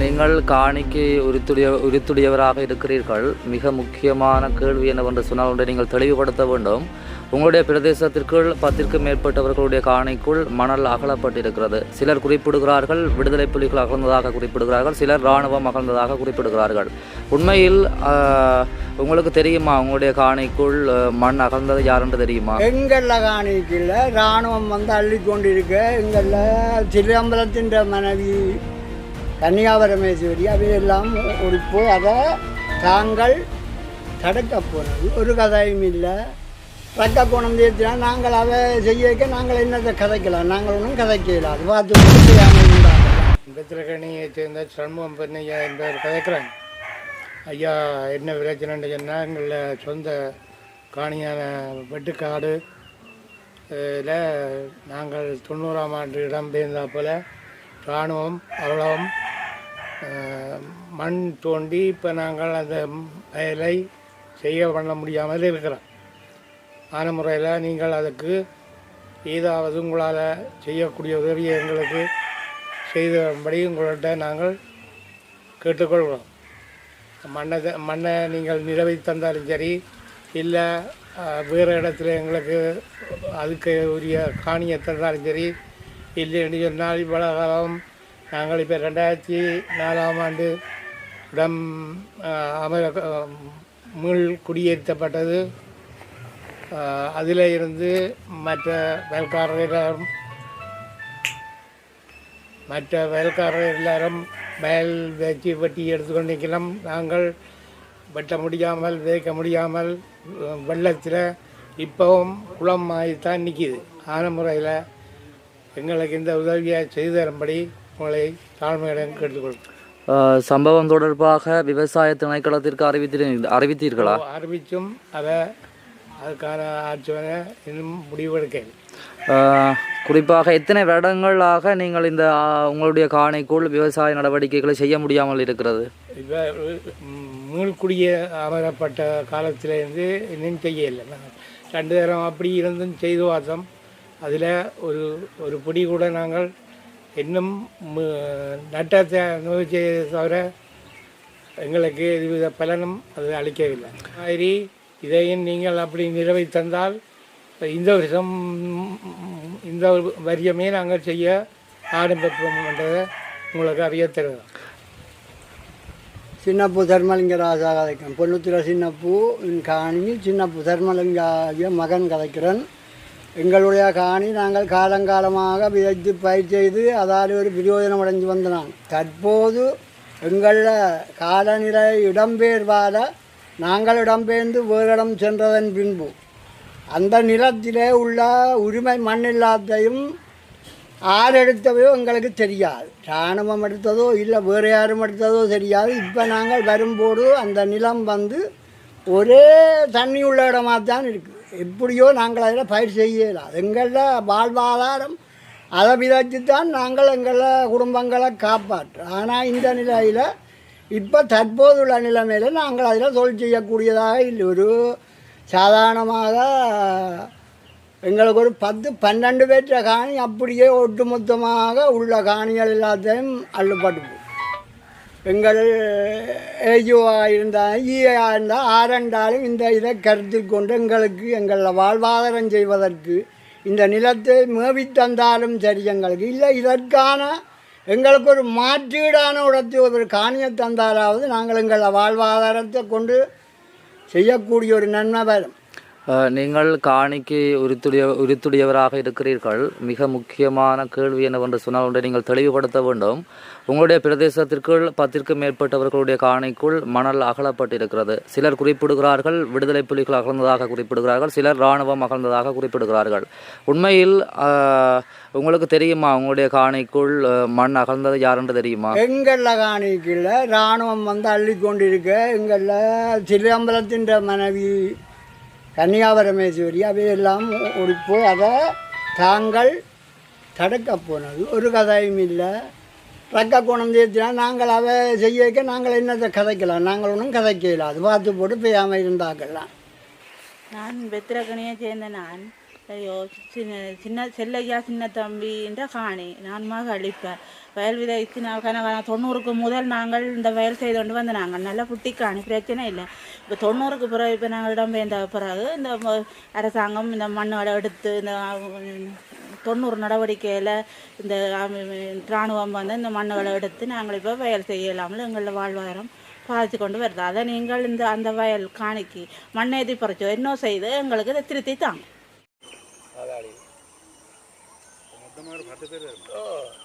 நீங்கள் காணிக்கு உரித்துடைய உரித்துடையவராக இருக்கிறீர்கள். மிக முக்கியமான கேள்வி என்னவென்று சொன்னால் ஒன்றை நீங்கள் தெளிவுபடுத்த வேண்டும். உங்களுடைய பிரதேசத்திற்குள் பத்திற்கும் மேற்பட்டவர்களுடைய காணிக்குள் மணல் அகலப்பட்டிருக்கிறது. சிலர் குறிப்பிடுகிறார்கள் விடுதலை புலிகள் அகழ்ந்ததாக குறிப்பிடுகிறார்கள் சிலர் இராணுவம் அகழ்ந்ததாக குறிப்பிடுகிறார்கள். உண்மையில் உங்களுக்கு தெரியுமா உங்களுடைய காணிக்குள் மண் அகழ்ந்தது யாருன்னு தெரியுமா? எங்கள்ல காணிக்கல இராணுவம் வந்து அள்ளி கொண்டிருக்க சிதம்பரத்தின் மனைவி கன்னியாபரமேஸ்வரி அவையெல்லாம் உடுப்பு அதை தாங்கள் தடுக்க போகிறது ஒரு கதையும் இல்லை. ரக்க குணம் தீர்த்தினா நாங்கள் அதை செய்ய வைக்க நாங்கள் என்னத்தை கதைக்கலாம்? நாங்கள் ஒன்றும் கதைக்கலாம் அது பார்த்து பத்திரகணியை சேர்ந்த சண்முகம் பெண்ணையா என்பவர் கதைக்கிறாங்க ஐயா என்ன விளைச்சல்னு சொன்னால் எங்களில் சொந்த காணியான வெட்டுக்காடு இதில் நாங்கள் தொண்ணூறாம் ஆண்டு இடம்பெயர்ந்தால் போல் இராணுவம் அவ்வளவும் மண் தோண்டி இப்போ நாங்கள் அந்த வயலை செய்ய பண்ண முடியாமல் இருக்கிறோம். ஆன முறையில் நீங்கள் அதுக்கு ஏதாவது உங்களால் செய்யக்கூடிய உதவியை எங்களுக்கு செய்தபடி உங்கள்கிட்ட நாங்கள் கேட்டுக்கொள்கிறோம். மண்ணை மண்ணை நீங்கள் நிலவை தந்தாலும் சரி இல்லை வேறு இடத்துல எங்களுக்கு அதுக்கு உரிய காணியை தந்தாலும் சரி இல்லைன்னு சொன்னால் இவ்வளோ காலம் நாங்கள் இப்போ ரெண்டாயிரத்தி நாலாம் ஆண்டு இடம் அஹ், அமர மீள் குடியேற்றப்பட்டது. அதில் இருந்து மற்ற வேல்காரர்களும் மற்ற வயல்காரர் எல்லாரும் வயல் வச்சு வெட்டி எடுத்துக்கொண்டிருக்கலாம். நாங்கள் வெட்ட முடியாமல் விதைக்க முடியாமல் வெள்ளத்தில் இப்போவும் குளம் ஆகித்தான் நிற்கிது ஆன முறையில் எங்களுக்கு இந்த உதவியை செய்து தரும்படி உங்களை தாழ்மையுடன் கேட்டுக்கொள்கிறேன் சம்பவம் தொடர்பாக விவசாய திணைக்களத்திற்கு அறிவித்தீர்கள்? அறிவித்தீர்களா அறிவிச்சும் அதை அதுக்கான ஆட்சேபனை இன்னும் முடிவெடுக்கவில்லை ஆஹ் குறிப்பாக எத்தனை வருடங்களாக நீங்கள் இந்த உங்களுடைய காணிக்குள் விவசாய நடவடிக்கைகளை செய்ய முடியாமல் இருக்கிறது? இப்போ மீள்குடிய அமரப்பட்ட காலத்திலேருந்து இன்னும் செய்யலை. ரெண்டு தரம் அப்படி இருந்தும் செய்து பார்த்தோம். அதில் ஒரு ஒரு பிடி கூட நாங்கள் இன்னும் நட்டத்தை அனுபவிச்சதை தவிர எங்களுக்கு எதுவித பலனும் அது அளிக்கவில்லை. மாதிரி இதையும் நீங்கள் அப்படி நிறைவை தந்தால் இந்த வருஷம் இந்த வரியமே நாங்கள் செய்ய ஆரம்பிப்போம் என்றதை உங்களுக்கு அறிய சின்னப்பூ தர்மலிங்க ராஜா கதைக்கிறேன். பொண்ணுத்திர சின்னப்பூ காணி சின்னப்பூ தர்மலிங்க மகன் கதைக்கிறேன். எங்களுடைய காணி நாங்கள் காலங்காலமாக விதைத்து பயிர் செய்து அதால் ஒரு பிரயோஜனம் அடைஞ்சு வந்த நான் தற்போது எங்களில் காலநிலை இடம்பெயர்வால் நாங்கள் இடம்பெயர்ந்து வேறு இடம் சென்றதன் பின்பு. அந்த நிலத்திலே உள்ள உரிமை மண்ணில்லாத்தையும் ஆள் எடுத்தவையோ எங்களுக்கு தெரியாது. இராணுவம் எடுத்ததோ இல்லை வேறு யாரும் எடுத்ததோ தெரியாது. இப்போ நாங்கள் வரும்போது அந்த நிலம் வந்து ஒரே தண்ணி உள்ள இடமாக தான் இருக்குது எப்படியோ நாங்கள் அதில் பயிர் செய்யலாம் எங்களில் வாழ்வாதாரம் அதை விதைச்சு தான் நாங்கள் எங்களை குடும்பங்களை காப்பாற்றோம் ஆனால் இந்த நிலையில் இப்போ தற்போதுள்ள நிலைமையில் நாங்கள் அதில் தொழில் செய்யக்கூடியதாக இல்லை ஒரு சாதாரணமாக எங்களுக்கு ஒரு பத்து பன்னெண்டு பேற்ற காணி அப்படியே ஒட்டுமொத்தமாக உள்ள காணிகள் எல்லாத்தையும் அள்ளுப்பட்டு போகும். எங்கள் ஏஜுவாக இருந்தால் ஈயாக இருந்தால் ஆரண்டாலும் இந்த இதை கருத்தில் கொண்டு எங்களுக்கு எங்களை வாழ்வாதாரம் செய்வதற்கு இந்த நிலத்தை மேவி தந்தாலும் சரி எங்களுக்கு இல்லை. இதற்கான எங்களுக்கு ஒரு மாற்றீடான இடத்தை ஒரு காணியை தந்தாலாவது நாங்கள் எங்களை வாழ்வாதாரத்தை கொண்டு செய்யக்கூடிய ஒரு நன்மை வரும். நீங்கள் காணிக்கு உரித்துடைய உரித்துடையவராக இருக்கிறீர்கள். மிக முக்கியமான கேள்வி என்னவென்று சொன்னால் ஒன்றை நீங்கள் தெளிவுபடுத்த வேண்டும். உங்களுடைய பிரதேசத்திற்குள் பத்திற்கும் மேற்பட்டவர்களுடைய காணிக்குள் மணல் அகலப்பட்டிருக்கிறது. சிலர் குறிப்பிடுகிறார்கள் விடுதலை புலிகள் அகழ்ந்ததாக குறிப்பிடுகிறார்கள் சிலர் இராணுவம் அகழ்ந்ததாக குறிப்பிடுகிறார்கள். உண்மையில் உங்களுக்கு தெரியுமா உங்களுடைய காணிக்குள் மண் அகழ்ந்தது யாருன்னு தெரியுமா? எங்கள்ல காணிக்குள்ள இராணுவம் வந்து அள்ளி கொண்டிருக்க எங்களில் சிதம்பரத்தின் மனைவி கன்னியாபரமேஸ்வரி அவையெல்லாம் ஒழிப்பு அதை தாங்கள் தடுக்க போனது. ஒரு கதையும் இல்லை. ரக்க குணம் தேர்த்தினா நாங்கள் அதை செய்யக்க நாங்கள் என்னத்தை கதைக்கலாம்? நாங்கள் ஒன்றும் கதைக்கலாம் அது பார்த்து போட்டு பெய்யாமல் இருந்தாக்கலாம். நான் பெத்திரகணியை சேர்ந்த நான் ஐயோ சின்ன சின்ன செல்லையா சின்ன தம்பின்ற காணி. நான் மக அழிப்பேன். வயல் விதைத்து நான் கனகான தொண்ணூறுக்கு முதல் நாங்கள் இந்த வயல் செய்து கொண்டு வந்து நாங்கள். நல்லா புட்டி காணி பிரச்சனை இல்லை. இப்போ தொண்ணூறுக்கு பிறகு இப்போ நாங்கள் இடம்பெயர்ந்த பிறகு இந்த அரசாங்கம் இந்த மண்ணோட எடுத்து இந்த தொண்ணூறு நடவடிக்கையில் இந்த இராணுவம் வந்து இந்த மண்ணுகளை எடுத்து நாங்கள் இப்போ வயல் செய்யலாமல் எங்களில் வாழ்வாரம் பாதித்து கொண்டு வருது. அதை நீங்கள் இந்த அந்த வயல் காணிக்கு மண்ணை எதி பறிச்சோ செய்து எங்களுக்கு இதை திருத்தி தாங்க. ஓ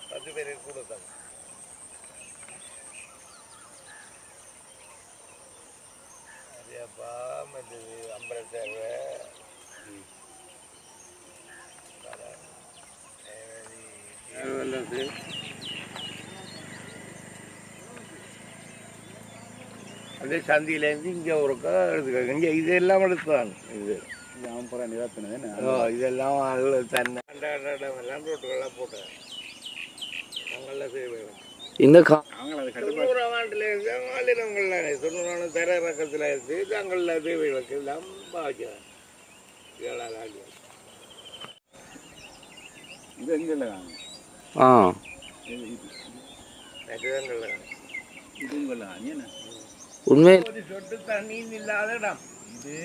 பத்து பேர் கூட தான் அதேப்பா மற்றது அம்பலத்தேவை அதே சந்தியிலேருந்து இங்கே ஒருக்கா எடுத்துக்க. இங்கே இதெல்லாம் எடுத்தான் இது. ஓ இதெல்லாம் ஆளுகள் தன்னை. எல்லாம் ரோட்டுகள்லாம் போட்டேன் நாங்கள்லாம் செய்வேன் இந்த தொண்ணூறாம் ஆண்டுல இருந்து மாநிலங்கள்ல தொண்ணூறாம் தர இறக்கத்தில் இருந்து தங்களில் தேவைகளுக்கு எல்லாம் பாய்க்கிறாங்க ஏழாவது ஆண்டு ஆ மற்றதங்களில் உண்மை சொட்டு தண்ணீர் இல்லாத இடம். இது